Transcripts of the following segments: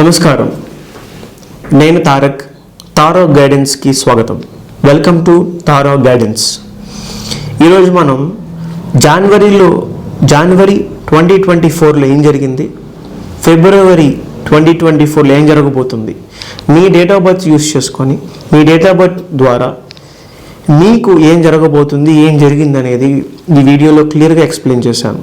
నమస్కారం. నేను తారక్ తారో గైడెన్స్కి స్వాగతం. వెల్కమ్ టు తారో గైడెన్స్ ఈరోజు మనం జనవరిలో జనవరి ట్వంటీ ట్వంటీ ఫోర్లో ఏం జరిగింది? ఫిబ్రవరి ట్వంటీ ట్వంటీ ఫోర్లో ఏం జరగబోతుంది? మీ డేట్ ఆఫ్ బర్త్ యూస్ చేసుకొని మీ డేట్ ఆఫ్ బర్త్ ద్వారా మీకు ఏం జరగబోతుంది ఏం జరిగింది అనేది ఈ వీడియోలో క్లియర్గా ఎక్స్ప్లెయిన్ చేశాను.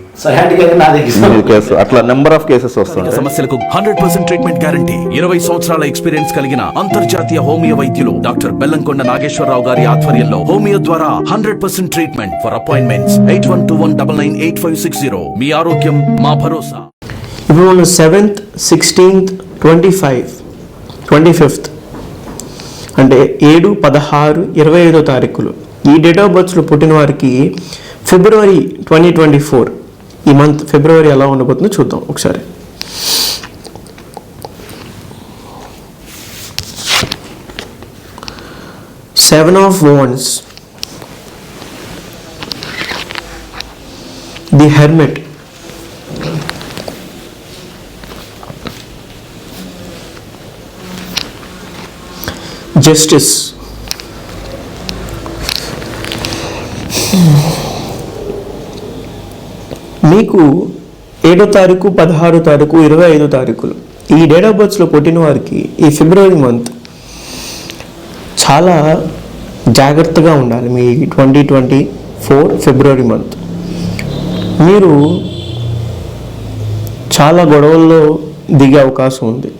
అట్లా నెంబర్ ఆఫ్ కేసెస్ వస్తుంటాయి. సమస్యలకు హండ్రెడ్ పర్సెంట్ ట్రీట్మెంట్ గ్యారంటీ ఇరవై సంవత్సరాల ఎక్స్పీరియన్స్ కలిగిన అంతర్జాతీయ హోమియో వైద్యులు డాక్టర్ బెల్లంకొండ నాగేశ్వరరావు గారి ఆధ్వర్యంలో హోమియో ద్వారా hundred percent treatment for appointments eight one two one double nine eight five six zero మీ ఆరోగ్యం మా భరోసా. ఇప్పుడు మనం seventh sixteenth twenty five twenty fifth అంటే ఏడు పదహారు ఇరవై ఐదో తారీఖులు. ఈ డేట్ ఆఫ్ బర్త్స్లో పుట్టిన వారికి ఫిబ్రవరి ట్వంటీ ట్వంటీ ఫోర్ ఈ మంత్ ఫిబ్రవరి ఎలా ఉండబోతుందో చూద్దాం ఒకసారి. Seven of wands the hermit justice మీకు ఏడో తారీఖు పదహారో తారీఖు ఇరవై ఐదో తారీఖులు. ఈ డేట్ ఆఫ్ బర్త్స్లో పుట్టిన వారికి ఈ ఫిబ్రవరి మంత్ చాలా జాగ్రత్తగా ఉండాలి. మీ ట్వంటీ ట్వంటీ ఫోర్ ఫిబ్రవరి మంత్. మీరు చాలా గొడవల్లో దిగే అవకాశం ఉంది.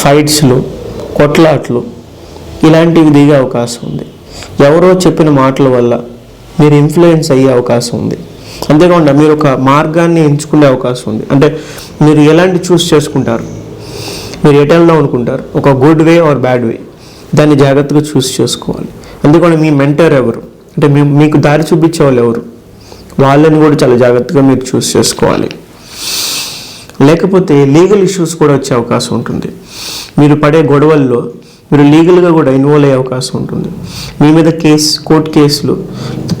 ఫైట్స్లో కొట్లాట్లు ఇలాంటివి దిగే అవకాశం ఉంది. ఎవరో చెప్పిన మాటల వల్ల మీరు ఇన్ఫ్లుయెన్స్ అయ్యే అవకాశం ఉంది. అంతేకాకుండా మీరు ఒక మార్గాన్ని ఎంచుకునే అవకాశం ఉంది. అంటే మీరు ఎలాంటి చూస్ చేసుకుంటారు? మీరు ఎటు వెళ్దాం అనుకుంటారు? ఒక good way or bad way? దాన్ని జాగ్రత్తగా చూస్ చేసుకోవాలి. అందుకని మీ మెంటర్ ఎవరు? అంటే మీ మీకు దారి చూపించే వాళ్ళు ఎవరు? వాళ్ళని కూడా చాలా జాగ్రత్తగా మీరు చూస్ చేసుకోవాలి. లేకపోతే లీగల్ ఇష్యూస్ కూడా వచ్చే అవకాశం ఉంటుంది. మీరు పడే గొడవల్లో మీరు లీగల్గా కూడా ఇన్వాల్వ్ అయ్యే అవకాశం ఉంటుంది. మీ మీద కేసు కోర్టు కేసులు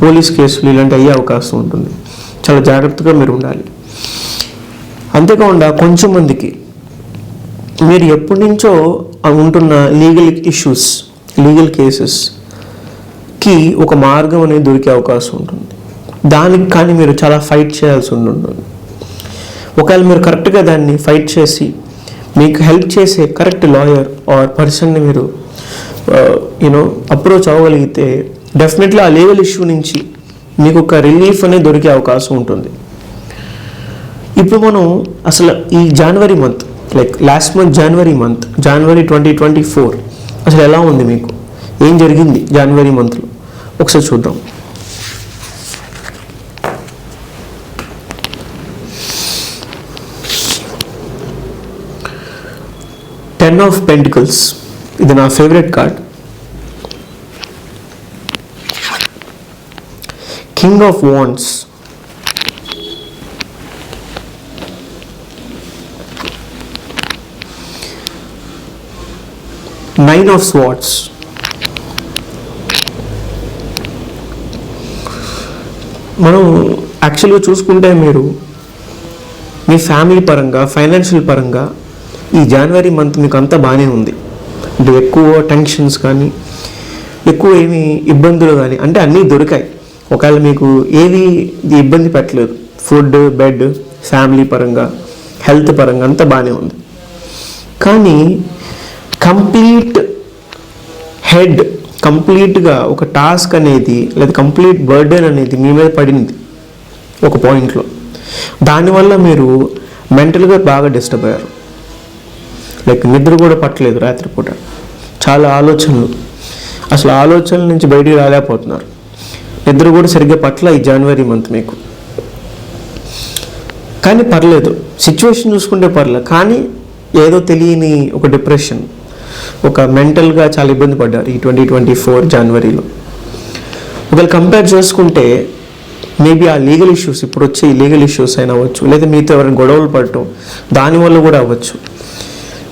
పోలీస్ కేసులు ఇలాంటి అయ్యే అవకాశం ఉంటుంది. చాలా జాగ్రత్తగా మీరు ఉండాలి. అంతేకాకుండా కొంచెం మందికి మీరు ఎప్పటి నుంచో ఉంటున్న లీగల్ ఇష్యూస్ లీగల్ కేసెస్కి ఒక మార్గం అనేది దొరికే అవకాశం ఉంటుంది. దానికి కానీ మీరు చాలా ఫైట్ చేయాల్సి ఉంటుంది ఒకవేళ మీరు కరెక్ట్గా దాన్ని ఫైట్ చేసి మీకు హెల్ప్ చేసే కరెక్ట్ లాయర్ ఆర్ పర్సన్ని మీరు uh, యూనో అప్రోచ్ అవ్వగలిగితే డెఫినెట్లీ ఆ లీగల్ ఇష్యూ నుంచి మీకు ఒక రిలీఫ్ అనేది దొరికే అవకాశం ఉంటుంది. ఇప్పుడు మనం అసలు ఈ జనవరి మంత్ లైక్ లాస్ట్ మంత్ జనవరి మంత్ జనవరి ట్వంటీ ట్వంటీ ఫోర్ అసలు ఎలా ఉంది మీకు? ఏం జరిగింది జనవరి మంత్లో ఒకసారి చూద్దాం. టెన్ ఆఫ్ పెంటికల్స్ ఇది నా favourite card king of wands nine of swords మనం యాక్చువల్గా చూసుకుంటే మీరు మీ ఫ్యామిలీ పరంగా ఫైనాన్షియల్ పరంగా ఈ జనవరి మంత్ మీకు అంతా బాగానే ఉంది. అంటే ఎక్కువ టెన్షన్స్ కానీ ఎక్కువ ఏమి ఇబ్బందులు కానీ అంటే అన్నీ దొరికాయి. ఒకవేళ మీకు ఏది ఇబ్బంది పెట్టలేదు ఫుడ్ బెడ్ ఫ్యామిలీ పరంగా హెల్త్ పరంగా అంతా బాగానే ఉంది. కానీ కంప్లీట్ హెడ్ కంప్లీట్గా ఒక టాస్క్ అనేది లేదా కంప్లీట్ బర్డెన్ అనేది మీ మీద పడింది ఒక పాయింట్లో. దానివల్ల మీరు మెంటల్గా బాగా డిస్టర్బ్ అయ్యారు. లైక్ నిద్ర కూడా పట్టలేదు రాత్రిపూట. చాలా ఆలోచనలు. అసలు ఆలోచనల నుంచి బయటికి రాలేకపోతున్నారు. నిద్ర కూడా సరిగ్గా పట్ల ఈ జనవరి మంత్ మీకు. కానీ పర్లేదు సిచ్యువేషన్ చూసుకుంటే పర్లేదు. కానీ ఏదో తెలియని ఒక డిప్రెషన్ ఒక మెంటల్గా చాలా ఇబ్బంది పడ్డారు ఈ ట్వంటీ ట్వంటీ ఫోర్ జనవరిలో ఒకవేళ కంపేర్ చేసుకుంటే మేబీ ఆ లీగల్ ఇష్యూస్ ఇప్పుడు వచ్చే ఈ లీగల్ ఇష్యూస్ అయినా అవ్వచ్చు లేదా మీతో ఎవరైనా గొడవలు పడటం దానివల్ల కూడా అవ్వచ్చు.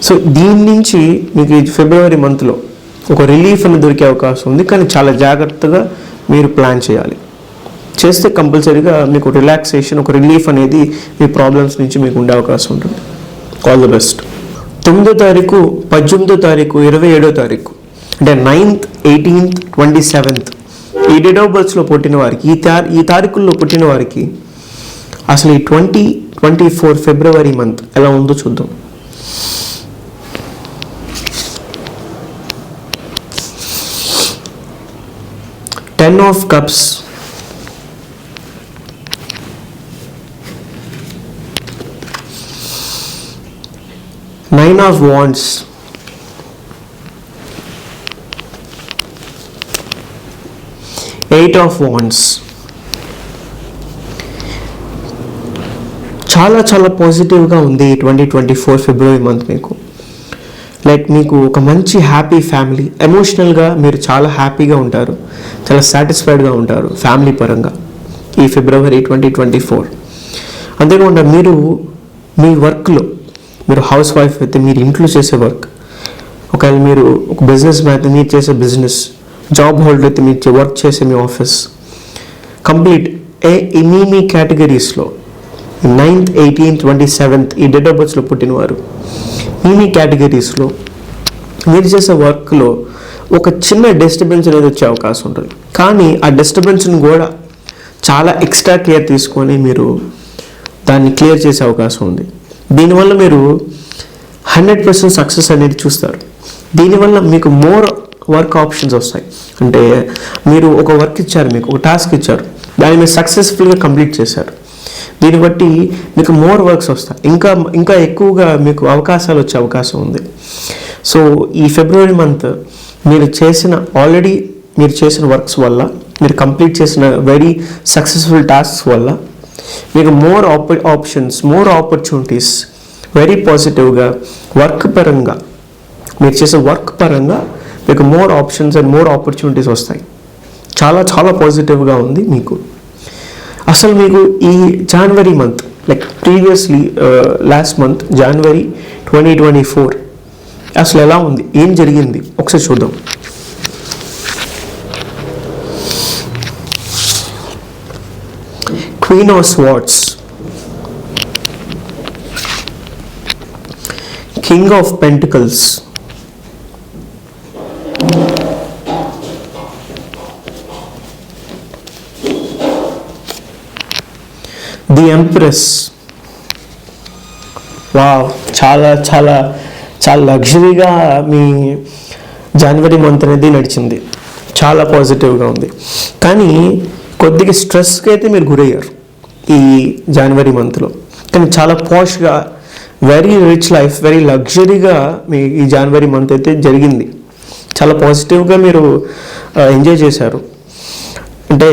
సో దీని నుంచి మీకు ఫిబ్రవరి మంత్లో ఒక రిలీఫ్ అని దొరికే అవకాశం ఉంది. కానీ చాలా జాగ్రత్తగా మీరు ప్లాన్ చేయాలి. చేస్తే కంపల్సరీగా మీకు రిలాక్సేషన్ ఒక రిలీఫ్ అనేది మీ ప్రాబ్లమ్స్ నుంచి మీకు ఉండే అవకాశం ఉంటుంది. ఆల్ ది బెస్ట్ తొమ్మిదో తారీఖు పద్దెనిమిదో తారీఖు ఇరవై ఏడో తారీఖు అంటే నైన్త్ ఎయిటీన్త్ ట్వంటీ సెవెంత్. ఈ డేట్ ఆఫ్ బర్త్స్లో పుట్టిన వారికి ఈ తా ఈ తారీఖుల్లో పుట్టిన వారికి అసలు ఈ ట్వంటీ ట్వంటీ ఫోర్ ఫిబ్రవరి మంత్ ఎలా ఉందో చూద్దాం. Ten of cups. Nine of wands eight of wands చాలా చాలా పాజిటివ్గా ఉంది ట్వంటీ ట్వంటీ ఫోర్ ఫిబ్రవరి మంత్ మీకు. లైక్ మీకు ఒక మంచి హ్యాపీ ఫ్యామిలీ ఎమోషనల్గా మీరు చాలా హ్యాపీగా ఉంటారు. చాలా సాటిస్ఫైడ్గా ఉంటారు ఫ్యామిలీ పరంగా ఈ ఫిబ్రవరి ట్వంటీ ట్వంటీ ఫోర్. అంతేకాకుండా మీరు మీ వర్క్లో మీరు హౌస్ వైఫ్ అయితే మీరు ఇంట్లో చేసే వర్క్ ఒకవేళ మీరు ఒక బిజినెస్ మ్యాన్ అయితే మీరు చేసే బిజినెస్ జాబ్ హోల్డర్ అయితే మీరు వర్క్ చేసే మీ ఆఫీస్ కంప్లీట్ ఏ ఈ మీ మీ కేటగిరీస్లో నైన్త్ ఎయిటీన్త్ ట్వంటీ సెవెంత్ ఈ డేట్ ఆఫ్ బర్త్స్లో పుట్టినవారు. మీ మీ కేటగిరీస్లో మీరు చేసే వర్క్లో ఒక చిన్న డిస్టర్బెన్స్ అనేది వచ్చే అవకాశం ఉంటుంది. కానీ ఆ డిస్టర్బెన్స్ని కూడా చాలా ఎక్స్ట్రా కేర్ తీసుకొని మీరు దాన్ని క్లియర్ చేసే అవకాశం ఉంది. దీనివల్ల మీరు హండ్రెడ్ పర్సెంట్ సక్సెస్ అనేది చూస్తారు. దీనివల్ల మీకు మోర్ వర్క్ ఆప్షన్స్ వస్తాయి. అంటే మీరు ఒక వర్క్ ఇచ్చారు మీకు ఒక టాస్క్ ఇచ్చారు దాన్ని మీరు సక్సెస్ఫుల్గా కంప్లీట్ చేశారు. దీన్ని బట్టి మీకు మోర్ వర్క్స్ వస్తాయి. ఇంకా ఇంకా ఎక్కువగా మీకు అవకాశాలు వచ్చే అవకాశం ఉంది. సో ఈ ఫిబ్రవరి మంత్ మీరు చేసిన ఆల్రెడీ మీరు చేసిన వర్క్స్ వల్ల మీరు కంప్లీట్ చేసిన వెరీ సక్సెస్ఫుల్ టాస్క్స్ వల్ల మీకు మోర్ ఆప ఆప్షన్స్ మోర్ ఆపర్చునిటీస్ వెరీ పాజిటివ్గా వర్క్ పరంగా మీరు చేసే వర్క్ పరంగా మీకు more options and more opportunities వస్తాయి. చాలా చాలా పాజిటివ్గా ఉంది మీకు. అసలు మీకు ఈ జనవరి month like previously last month జనవరి ట్వంటీ ట్వంటీ ఫోర్ అసలు ఎలా ఉంది? ఏం జరిగింది? ఒకసారి చూద్దాం. Queen of swords king of pentacles the empress. Wow చాలా చాలా చాలా లగ్జరీగా మీ జనవరి మంత్ అనేది నడిచింది. చాలా పాజిటివ్గా ఉంది. కానీ కొద్దిగా స్ట్రెస్కి అయితే మీరు గురయ్యారు ఈ జనవరి మంత్లో. కానీ చాలా పాష్గా వెరీ రిచ్ లైఫ్ వెరీ లగ్జరీగా మీ ఈ జనవరి మంత్ అయితే జరిగింది. చాలా పాజిటివ్గా మీరు ఎంజాయ్ చేశారు. అంటే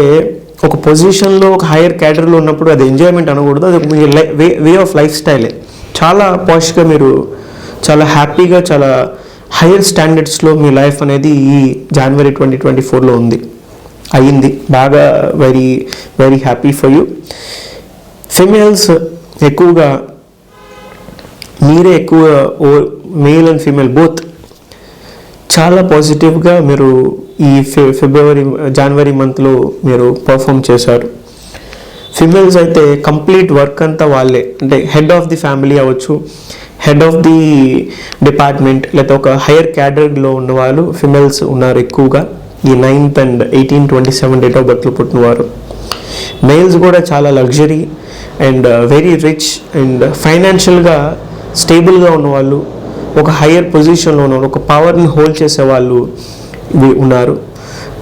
ఒక పొజిషన్లో ఒక హైయర్ క్యాటరీలో ఉన్నప్పుడు అది ఎంజాయ్మెంట్ అనకూడదు. అది మీ వే వే ఆఫ్ లైఫ్ స్టైలే చాలా పాష్గా మీరు చాలా హ్యాపీగా చాలా హైయర్ స్టాండర్డ్స్లో మీ లైఫ్ అనేది ఈ జనవరి ట్వంటీ ట్వంటీ ఫోర్లో ఉంది. అయ్యింది. బాగా very very happy for you females ఎక్కువగా మీరే ఎక్కువ ఓ మేల్ అండ్ ఫీమేల్ బోత్ చాలా పాజిటివ్గా మీరు ఈ ఫి ఫిబ్రవరి జనవరి మంత్లో మీరు పర్ఫామ్ చేశారు. ఫిమేల్స్ అయితే కంప్లీట్ వర్క్ అంతా వాళ్ళే. అంటే హెడ్ ఆఫ్ ది ఫ్యామిలీ అవ్వచ్చు హెడ్ ఆఫ్ ది డిపార్ట్మెంట్ లేదా ఒక హైయర్ క్యాడర్లో ఉన్న వాళ్ళు ఫిమేల్స్ ఉన్నారు ఎక్కువగా. ఈ ninth and eighteen twenty seven date of బర్త్లో పుట్టినవారు. మేల్స్ కూడా చాలా luxury and very rich and ఫైనాన్షియల్గా స్టేబుల్గా ఉన్నవాళ్ళు. ఒక హయ్యర్ పొజిషన్లో ఉన్నవాళ్ళు ఒక పవర్ని హోల్డ్ చేసే వాళ్ళు ఇవి ఉన్నారు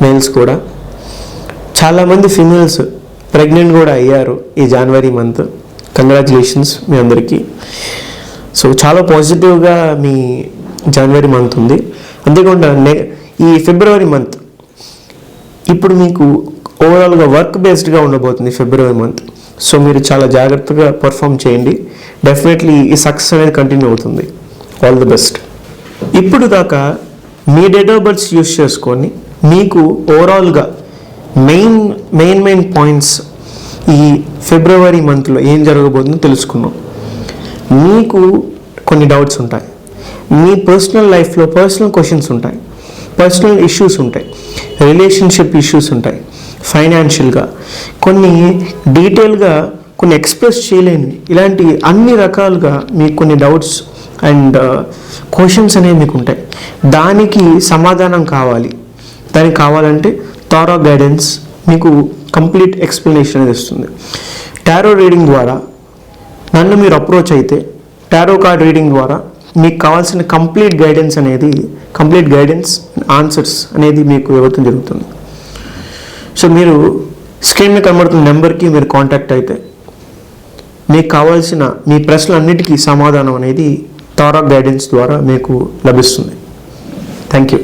మేల్స్ కూడా. చాలామంది ఫిమేల్స్ ప్రెగ్నెంట్ కూడా అయ్యారు ఈ జనవరి మంత్ కంగ్రాచులేషన్స్ మీ అందరికీ. సో చాలా పాజిటివ్గా మీ జనవరి మంత్ ఉంది. అంతేకాకుండా నె ఈ ఫిబ్రవరి మంత్ ఇప్పుడు మీకు ఓవరాల్గా వర్క్ బేస్డ్గా ఉండబోతుంది ఫిబ్రవరి మంత్ సో మీరు చాలా జాగ్రత్తగా పర్ఫామ్ చేయండి. డెఫినెట్లీ ఈ సక్సెస్ అనేది కంటిన్యూ అవుతుంది. All the best. ఇప్పుడు దాకా మీ డేట్ ఆఫ్ బర్త్స్ యూస్ చేసుకొని మీకు ఓవరాల్గా మెయిన్ మెయిన్ మెయిన్ పాయింట్స్ ఈ ఫిబ్రవరి మంత్లో ఏం జరగబోతుందో తెలుసుకున్నాం మీకు కొన్ని డౌట్స్ ఉంటాయి. మీ పర్సనల్ లైఫ్లో పర్సనల్ క్వశ్చన్స్ ఉంటాయి. పర్సనల్ ఇష్యూస్ ఉంటాయి. రిలేషన్షిప్ ఇష్యూస్ ఉంటాయి. ఫైనాన్షియల్గా కొన్ని డీటెయిల్గా కొన్ని ఎక్స్ప్రెస్ చేయలేని ఇలాంటి అన్ని రకాలుగా మీకు కొన్ని డౌట్స్ అండ్ uh, క్వశ్చన్స్ అనేవి మీకు ఉంటాయి. దానికి సమాధానం కావాలి. దానికి కావాలంటే థారో గైడెన్స్ మీకు కంప్లీట్ ఎక్స్ప్లెనేషన్ అనేది ఇస్తుంది టారో రీడింగ్ ద్వారా నన్ను మీరు అప్రోచ్ అయితే టారో కార్డ్ రీడింగ్ ద్వారా మీకు కావాల్సిన కంప్లీట్ గైడెన్స్ అనేది కంప్లీట్ గైడెన్స్ ఆన్సర్స్ అనేది మీకు ఇవ్వటం జరుగుతుంది. సో మీరు స్క్రీన్ మీద కనబడుతున్న నెంబర్కి మీరు కాంటాక్ట్ అయితే మీకు కావాల్సిన మీ ప్రశ్నలన్నిటికీ సమాధానం అనేది తారా గైడెన్స్ ద్వారా మీకు లభిస్తుంది. Thank you